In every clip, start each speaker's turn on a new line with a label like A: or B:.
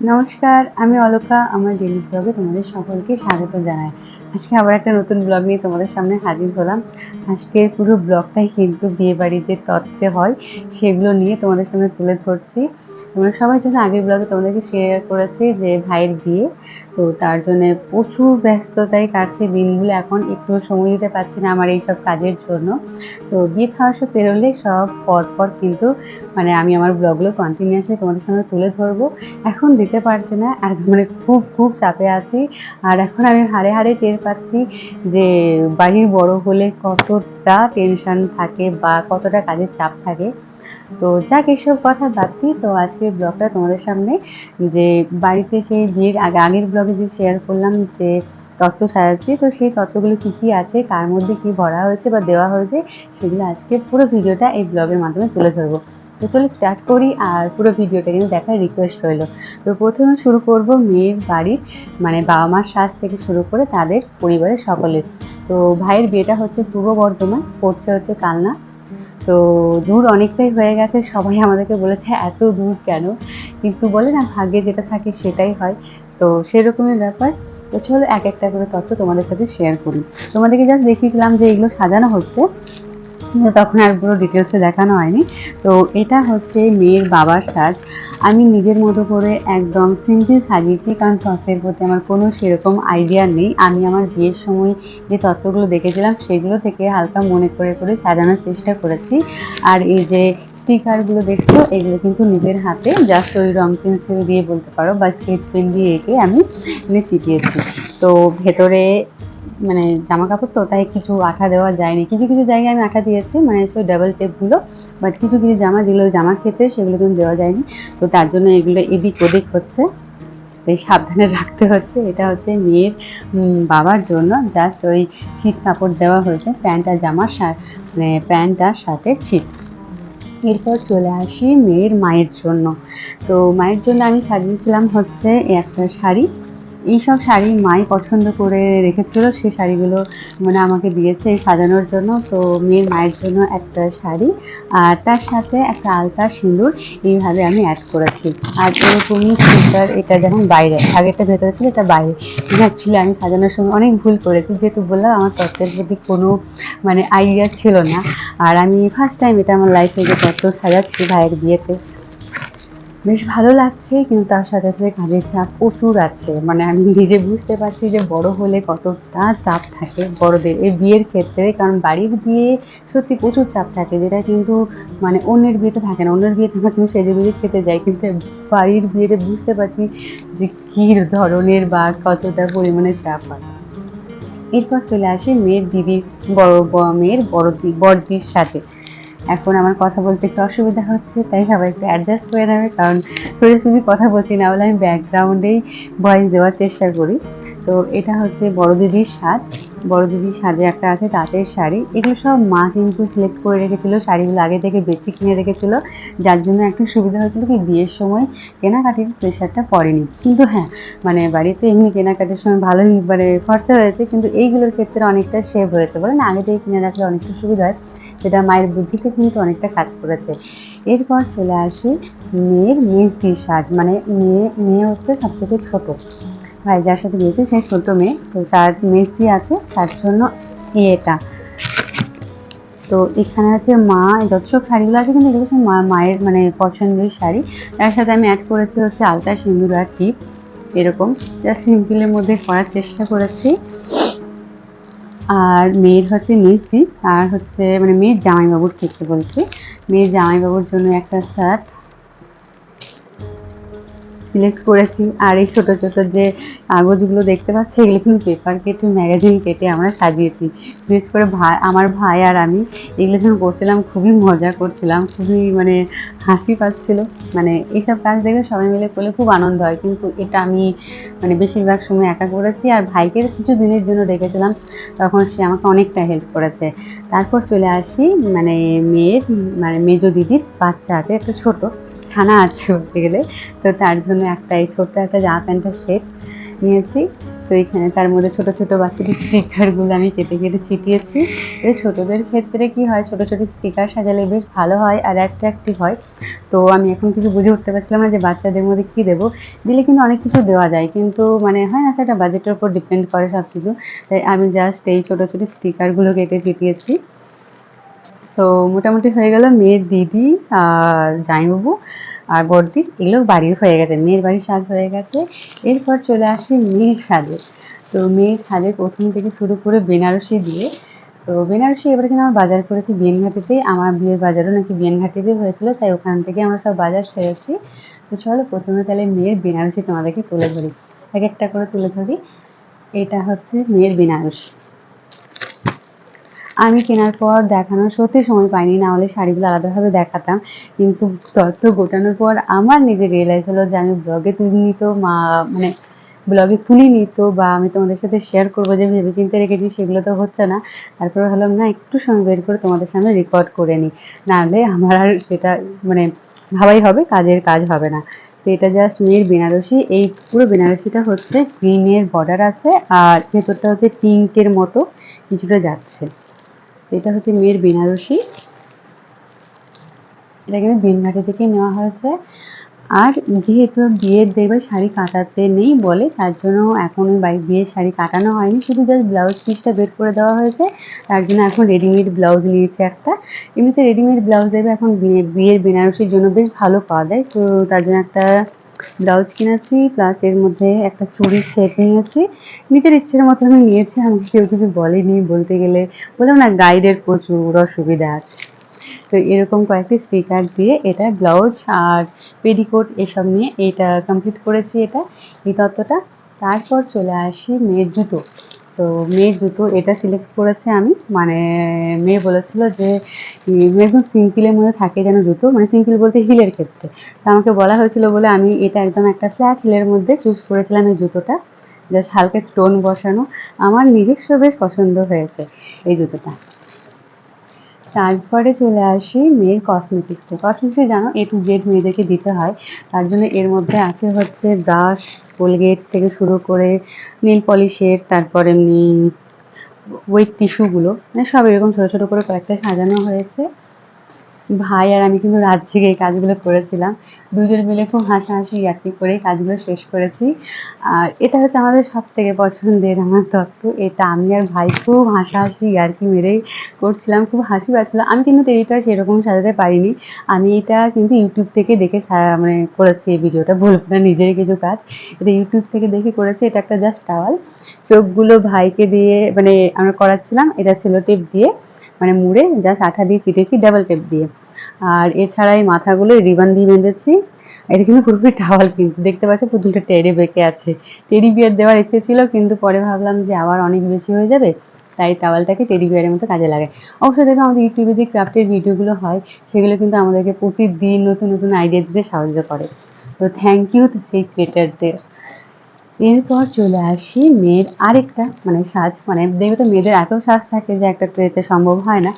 A: নমস্কার, আমি অলোকা, আমার ডেলি ব্লগে তোমাদের সকলকে স্বাগত জানাই। আজকে আবার একটা নতুন ব্লগ নিয়ে তোমাদের সামনে হাজির হলাম। আজকের পুরো ব্লগটাই কিন্তু বিয়ে বাড়ির যে তত্ত্বে হয়, সেগুলো নিয়ে তোমাদের সামনে তুলে ধরছি। তোমরা সবাই জানো আগের ব্লগে তোমাদেরকে শেয়ার করেছি যে ভাইয়ের বিয়ে। তো তার জন্য প্রচুর ব্যস্ততায় কাটছে দিনগুলো। এখন একটু সময় দিতে পারছি না আমার এইসব কাজের জন্য। তো বিয়ে খাওয়া সব পেরোলে সব পরপর কিন্তু মানে আমি আমার ব্লগগুলো কন্টিনিউয়াসলি তোমাদের সামনে তুলে ধরবো। এখন দিতে পারছি না, আর মানে খুব খুব চাপে আছি। আর এখন আমি হাড়ে হাড়ে টের পাচ্ছি যে বাড়ির বড় হলে কতটা টেনশন থাকে বা কতটা কাজের চাপ থাকে। তো যাক, এসব কথা বাদ দিই তো আজকের ব্লগটা তোমাদের সামনে যে বাড়িতে সেই বিয়ের আগে আগের ব্লগে যে শেয়ার করলাম যে তত্ত্ব সাজাচ্ছি, তো সেই তত্ত্বগুলো কী কী আছে, কার মধ্যে কী ভরা হয়েছে বা দেওয়া হয়েছে, সেগুলো আজকে পুরো ভিডিওটা এই ব্লগের মাধ্যমে তুলে ধরবো। তো চলো স্টার্ট করি, আর পুরো ভিডিওটা কিন্তু দেখার রিকোয়েস্ট রইল। তো প্রথমে শুরু করব মেয়ের বাড়ির মানে বাবা মার সাজ থেকে শুরু করে তাদের পরিবারের সকলের। তো ভাইয়ের বিয়েটা হচ্ছে পূর্ব বর্ধমান, পড়ছে হচ্ছে কালনা। তো দূর অনেকটাই হয়ে গেছে। সবাই আমাদেরকে বলেছে, এত দূর কেন? কিন্তু বলে না, ভাগ্যে যেটা থাকে সেটাই হয়। তো সেরকমই ব্যাপার। তো চলো এক একটা করে তথ্য তোমাদের সাথে শেয়ার করি। তোমাদেরকে জাস্ট দেখিয়েছিলাম যে এগুলো সাজানো হচ্ছে। তখন আর পুরো ডিটেলসে দেখানো হয়নি। তো এটা হচ্ছে মেয়ের বাবার সাজ আমি নিজের মতো করে একদম সিম্পল সাজিয়েছি, কারণ তত্ত্বের প্রতি আমার কোনো সেরকম আইডিয়া নেই। আমি আমার বিয়ের সময় যে তত্ত্বগুলো দেখেছিলাম, সেগুলো থেকে হালকা মনে করে করে সাজানোর চেষ্টা করেছি। আর এই যে স্টিকারগুলো দেখছ, এগুলো কিন্তু নিজের হাতে জাস্ট ওই রং পেন্সিল দিয়ে বলতে পারো বা স্কেচ পেন দিয়ে এঁকে আমি চিটিয়েছি তো ভেতরে মানে জামা কাপড় তো, তাই কিছু আঠা দেওয়া যায়নি। কিছু কিছু জায়গায় আমি আঠা দিয়েছি মানে সেই ডাবল টেপগুলো বাট কিছু কিছু জামা যেগুলো জামা ক্ষেত্রে সেগুলো কিন্তু দেওয়া যায়নি। তো তার জন্য এগুলো এদিক ওদিক হচ্ছে, তাই সাবধানে রাখতে হচ্ছে। এটা হচ্ছে মেয়ের বাবার জন্য জাস্ট ওই ছিট কাপড় দেওয়া হয়েছে, প্যান্ট আর জামার মানে প্যান্ট আর শার্টের ছিট। এরপর চলে আসি মেয়ের মায়ের জন্য। তো মায়ের জন্য আমি সাজিয়েছিলাম হচ্ছে একটা শাড়ি। এইসব শাড়ি মাই পছন্দ করে রেখেছিল সেই শাড়িগুলো মানে আমাকে দিয়েছে এই সাজানোর জন্য। তো মেয়ের মায়ের জন্য একটা শাড়ি আর তার সাথে একটা আলতা সিঁদুর এইভাবে আমি অ্যাড করেছি। আর এরকমই স্টিকার এটা যেমন বাইরে, আগেরটা ভেতরে ছিল এটা বাইরে। অ্যাকচুয়ালি আমি সাজানোর সময় অনেক ভুল করেছি, যেহেতু বললাম আমার তত্ত্বের প্রতি কোনো মানে আইডিয়া ছিল না। আর আমি ফার্স্ট টাইম এটা আমার লাইফে যে তত্ত্ব সাজাচ্ছি ভাইয়ের বিয়েতে। বেশ ভালো লাগছে, কিন্তু তার সাথে সাথে কাজের চাপ প্রচুর আছে। মানে আমি নিজে বুঝতে পারছি যে বড় হলে কতটা চাপ থাকে বড়দের এই বিয়ের ক্ষেত্রে, কারণ বাড়ির বিয়ে সত্যি প্রচুর চাপ থাকে, যেটা কিন্তু মানে অন্যের বিয়েতে থাকে না। অন্যের বিয়েতে আমরা কিন্তু সেজে খেতে যাই, কিন্তু বাড়ির বিয়েতে বুঝতে পারছি যে কী ধরনের বা কতটা পরিমাণে চাপ হয়। এরপর চলে আসি মেয়ের দিদির বড়, মেয়ের বড়, বড়দির সাথে এখন আমার কথা বলতে একটু অসুবিধা হচ্ছে, তাই সবাই একটু অ্যাডজাস্ট করে নেবে, কারণ সোজাসুজি কথা বলছি না, বলে আমি ব্যাকগ্রাউন্ডেই ভয়েস দেওয়ার চেষ্টা করি। তো এটা হচ্ছে বড় দিদির সাজ। বড় দিদির সাজে একটা আছে, তাঁতের শাড়ি। এগুলো সব মা কিন্তু সিলেক্ট করে রেখেছিল, শাড়িগুলো আগে থেকে বেশি কিনে রেখেছিল। যার জন্য একটু সুবিধা হয়েছিল কি বিয়ের সময় কেনাকাটির প্রেশারটা পড়েনি। কিন্তু হ্যাঁ মানে বাড়িতে এমনি কেনাকাটির সময় ভালোই মানে খরচা হয়েছে, কিন্তু এইগুলোর ক্ষেত্রে অনেকটা সেভ হয়েছে বলে না, আগে থেকে কিনে রাখলে অনেকটা সুবিধা হয়। সেটা মায়ের বুদ্ধিতে কিন্তু অনেকটা কাজ করেছে। এরপর চলে আসি মেয়ের মেজদির সাজ মানে মেয়ে মেয়ে হচ্ছে সব থেকে ছোটো। ভাই যার সাথে বিয়েছে সেই ছোটো মেয়ে, তো তার মেসি আছে, তার জন্য এটা। তো এখানে আছে মা, যত সব শাড়িগুলো আছে, কিন্তু এগুলো সব মায়ের মানে পছন্দের শাড়ি। তার সাথে আমি অ্যাড করেছি হচ্ছে আলতা সিঁদুর আর টিপ, এরকম। যা সিম্পলের মধ্যে করার চেষ্টা করেছি। আর মেয়ের হচ্ছে মিষ্টি আর হচ্ছে মানে মেয়ের জামাইবাবুর ক্ষেত্রে বলছি। মেয়ের জামাইবাবুর জন্য একটা শার্ট সিলেক্ট করেছি। আর এই ছোটো ছোটো যে কাগজগুলো দেখতে পাচ্ছি, এগুলো কিন্তু পেপার কেটে ম্যাগাজিন কেটে আমরা সাজিয়েছি। বিশেষ করে ভাই, আমার ভাই আর আমি এগুলো যখন করছিলাম, খুবই মজা করছিলাম, খুবই মানে হাসি পাচ্ছিল। মানে এইসব কাজ দেখে সবাই মিলে করলে খুব আনন্দ হয়। কিন্তু এটা আমি মানে বেশিরভাগ সময় একা করেছি। আর ভাইকে কিছু দিনের জন্য রেখেছিলাম তখন সে আমাকে অনেকটা হেল্প করেছে। তারপর চলে আসি মানে মেয়ের মানে মেজো দিদির বাচ্চা আছে, একটা ছোট, ছানা আছে বলতে গেলে। তো তার জন্য একটা এই ছোট্ট একটা জামা প্যান্টের সেট নিয়েছি। তো এখানে তার মধ্যে ছোট ছোট বাচ্চাদের স্টিকারগুলো আমি কেটে কেটে ছিটিয়েছি। এই ছোটদের ক্ষেত্রে কি হয়, ছোট ছোট স্টিকার সাজালে বেশ ভালো হয় আর অ্যাট্রাকটিভ হয়। তো আমি এখন কিছু বুঝে উঠতে পারছিলাম না যে বাচ্চাদের মধ্যে কী দেবো। দিলে কিন্তু অনেক কিছু দেওয়া যায়, কিন্তু মানে হয় না, সেটা বাজেটের উপর ডিপেন্ড করে সব কিছু তাই আমি জাস্ট এই ছোটো ছোটো স্টিকারগুলো কেটে চিটিয়েছি তো মোটামুটি হয়ে গেল মেয়ের দিদি আর জামাইবাবু আর বর্দি এগুলো বাড়ির হয়ে গেছে, মেয়ের বাড়ির সাজ হয়ে গেছে। এরপর চলে আসি মেয়ের সাজে। তো মেয়ের সাজে প্রথম থেকে শুরু করে বেনারসি দিয়ে। তো বেনারসি এবারে কিন্তু আমার বাজার করেছি বিয়েনঘাটিতে। আমার বিয়ের বাজারও নাকি বিয়েনঘাটিতে হয়েছিল, তাই ওখান থেকে আমরা সব বাজার সেরেছি। তো চলো প্রথমে তাহলে মেয়ের বেনারসি তোমাদেরকে তুলে ধরি। এক একটা করে তুলে ধরি। এটা হচ্ছে মেয়ের বেনারসি। আমি কেনার পর দেখানোর সত্যি সময় পাইনি, না হলে শাড়িগুলো আলাদাভাবে দেখাতাম। কিন্তু তথ্য গোটানোর পর আমার নিজে রিয়েলাইজ হলো যে আমি ব্লগে তুলিনি তো মা মানে ব্লগে তুলিনি তো বা আমি তোমাদের সাথে শেয়ার করব যে ভেবে চিন্তে রেখেছি, সেগুলো তো হচ্ছে না। তারপরে হলাম না, একটু সময় বের করে তোমাদের সামনে রেকর্ড করে নিই নাহলে আমার আর সেটা মানে ভাবাই হবে, কাজের কাজ হবে না। তো এটা জাস্ট মেয়ের বেনারসি, এই পুরো বেনারসিটা হচ্ছে গ্রিনের বর্ডার আছে আর ভেতরটা হচ্ছে পিঙ্কের মতো, কিছুটা যাচ্ছে। এটা হচ্ছে মেয়ের বেনারসি। এটা কিন্তু বেনঘাটি থেকে নেওয়া হয়েছে। আর যেহেতু বিয়ের দেখবে শাড়ি কাটাতে নেই বলে, তার জন্য এখন বিয়ের শাড়ি কাটানো হয়নি। শুধু জাস্ট ব্লাউজ পিসটা বের করে দেওয়া হয়েছে। তার জন্য এখন রেডিমেড ব্লাউজ নিয়েছে একটা। এমনিতে রেডিমেড ব্লাউজ দেবে এখন বিয়ের বেনারসির জন্য বেশ ভালো পাওয়া যায়। তো তার জন্য একটা ব্লাউজ কিনেছি প্লাস এর মধ্যে একটা চুড়ির সেট নিয়েছি। নিজের ইচ্ছের মতো আমি নিয়েছি, আমাকে কেউ কিছু বলেনি বলতে গেলে। বললাম, না গাইডের প্রচুর অসুবিধা আছে। তো এরকম কয়েকটি স্টিকার দিয়ে এটা ব্লাউজ আর পেডিকোট এসব নিয়ে এটা কমপ্লিট করেছি এটা, এই তত্ত্বটা। তারপর চলে আসি মেয়ের জুতো। তো মেয়ে জুতো এটা সিলেক্ট করেছে আমি। মানে মেয়ে বলেছিল যে একদম সিম্পলের মধ্যে থাকে যেন জুতো মানে সিম্পল বলতে হিলের ক্ষেত্রে। তো আমাকে বলা হয়েছিল বলে আমি এটা একদম একটা ফ্ল্যাট হিলের মধ্যে চুজ করেছিলাম এই জুতোটা। জাস্ট হালকা স্টোন বসানো। আমার নিজস্ব বেশ পছন্দ হয়েছে এই জুতোটা। তারপরে চলে আসি মেয়ের কসমেটিক্সে কসমেটিক্সে জানো এ টু জেড মেয়েদেরকে দিতে হয়। তার জন্য এর মধ্যে আছে হচ্ছে ব্রাশ কোলগেট থেকে শুরু করে নীল পলিশের তারপর এমনি ওয়েট টিস্যুগুলো মানে সব এরকম ছোটো ছোটো করে কয়েকটা সাজানো হয়েছে। ভাই আর আমি কিন্তু রাত জেগে এই কাজগুলো করেছিলাম। দুজন মিলে খুব হাসাহাসি ইয়ার্কি করে কাজগুলো শেষ করেছি। আর এটা হচ্ছে আমাদের সব থেকে পছন্দের আমার তত্ত্ব। এটা আমি আর ভাই খুব হাসাহাসি ইয়ার্কি মেরেই করছিলাম, খুব হাসি পাচ্ছিলো আমি কিন্তু টেরিটা সেরকম সাজাতে পারিনি। আমি এটা কিন্তু ইউটিউব থেকে দেখে মানে করেছি এই ভিডিওটা বলব না, নিজেরই কিছু কাজ। এটা ইউটিউব থেকে দেখে করেছি, এটা একটা জাস্ট টাওয়াল চোখগুলো ভাইকে দিয়ে মানে আমরা করাচ্ছিলাম, এটা সেলো টেপ দিয়ে। মানে মুড়ে জাস্ট আঠা দিয়ে চিটেছি ডাবল টেপ দিয়ে। আর এছাড়া এই মাথাগুলো রিবান দিয়ে বেঁধেছি। এটা কিন্তু পুরোপুরি টাওয়াল কিন্তু। দেখতে পাচ্ছি পুতুলটা টেরি বেঁকে আছে। টেরি বিয়ার দেওয়ার ইচ্ছে ছিল, কিন্তু পরে ভাবলাম যে আবার অনেক বেশি হয়ে যাবে, তাই টাওয়ালটাকে টেডি বিয়ারের মতো কাজে লাগে অবশ্যই দেখো আমাদের ইউটিউবে যে ক্রাফটের ভিডিওগুলো হয়, সেগুলো কিন্তু আমাদেরকে প্রতিদিন নতুন নতুন আইডিয়া দিতে সাহায্য করে। তো থ্যাংক ইউ সেই ক্রিয়েটারদের এরপর চলে আসি মেয়ের আরেকটা মানে সাজ মানে দেখবে তো মেয়েদের এত সাজ থাকে যে একটা ট্রেতে সম্ভব হয় না,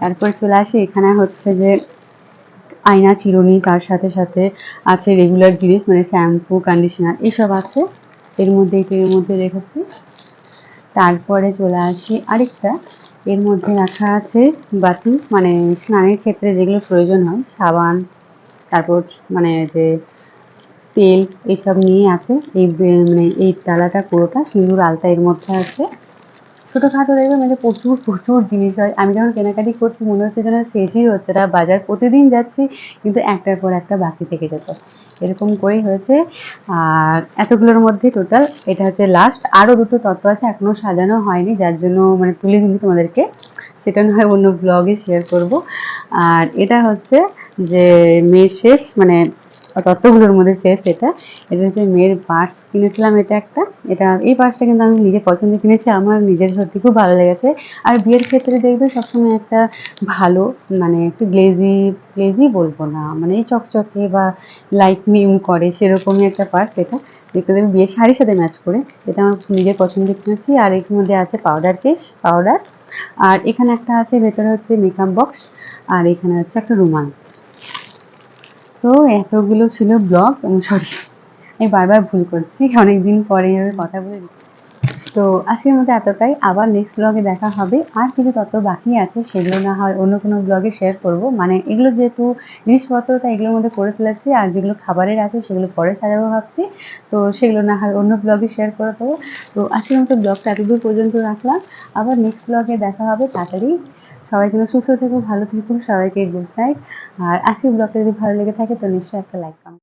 A: তারপর চলে আসি এখানে হচ্ছে যে আয়না, চিরুনি, তার সাথে সাথে আছে রেগুলার জিনিস মানে শ্যাম্পু কন্ডিশনার এসব আছে। এর মধ্যে এর মধ্যে রেখেছি তারপরে চলে আসি আরেকটা। এর মধ্যে রাখা আছে বাতি মানে স্নানের ক্ষেত্রে যেগুলো প্রয়োজন হয়, সাবান, তারপর মানে যে তেল এইসব নিয়ে আছে। এই মানে এই ডালাটা পুরোটা সিঁদুর আলতা এর মধ্যে আছে। ছোটোখাটো দেখবে মানে প্রচুর প্রচুর জিনিস হয়। আমি যখন কেনাকাটি করছি, মনে হচ্ছে যেন শেষই হচ্ছে না। বাজার প্রতিদিন যাচ্ছি, কিন্তু একটার পর একটা বাকি থেকে যেত। এরকম করেই হয়েছে। আর এতগুলোর মধ্যে টোটাল এটা হচ্ছে লাস্ট আরও দুটো তত্ত্ব আছে, এখনও সাজানো হয়নি, যার জন্য মানে তুলে দিন তোমাদেরকে। সেটা নয়, অন্য ব্লগে শেয়ার করব। আর এটা হচ্ছে যে, মেয়ের শেষ মানে তত্ত্বগুলোর মধ্যে শেষ এটা। এটা হচ্ছে মেয়ের পার্স কিনেছিলাম এটা একটা। এটা, এই পার্সটা কিন্তু আমি নিজে পছন্দ কিনেছি, আমার নিজের সত্যি খুব ভালো লেগেছে। আর বিয়ের ক্ষেত্রে দেখবে সবসময় একটা ভালো মানে একটু গ্লেজি গ্লেজি বলব না মানে চকচকে বা লাইট মিম করে সেরকমই একটা পার্স এটা। দেখতে দেবে বিয়ের শাড়ির সাথে ম্যাচ করে, এটা আমার নিজের পছন্দ কিনেছি। আর এর মধ্যে আছে পাউডার কেস পাউডার আর এখানে একটা আছে, ভেতরে হচ্ছে মেকআপ বক্স আর এখানে হচ্ছে একটা রুমাল। তো এতগুলো ছিল ব্লগ সরি আমি বারবার ভুল করছি, অনেকদিন পরে এইভাবে কথা বলে তো আজকের মতো এতটাই, আবার নেক্সট ব্লগে দেখা হবে। আর কিছু তত্ত্ব বাকি আছে, সেগুলো না হয় অন্য কোনো ব্লগে শেয়ার করব। মানে এগুলো যেহেতু জিনিসপত্র এগুলোর মধ্যে করে ফেলেছি, আর যেগুলো খাবারের আছে, সেগুলো পরে সাজাবো ভাবছি। তো সেগুলো না হয় অন্য ব্লগে শেয়ার করে দেবো। তো আজকের মতো ব্লগটা এতদূর পর্যন্ত রাখলাম। আবার নেক্সট ব্লগে দেখা হবে, তাড়াতাড়ি। সবাই যেন সুস্থ থেকো ভালো থেকো সবাইকে গুড নাইট আর আজকের ব্লগটা যদি ভালো লেগে থাকে, তো নিশ্চয়ই একটা লাইক কমেন্ট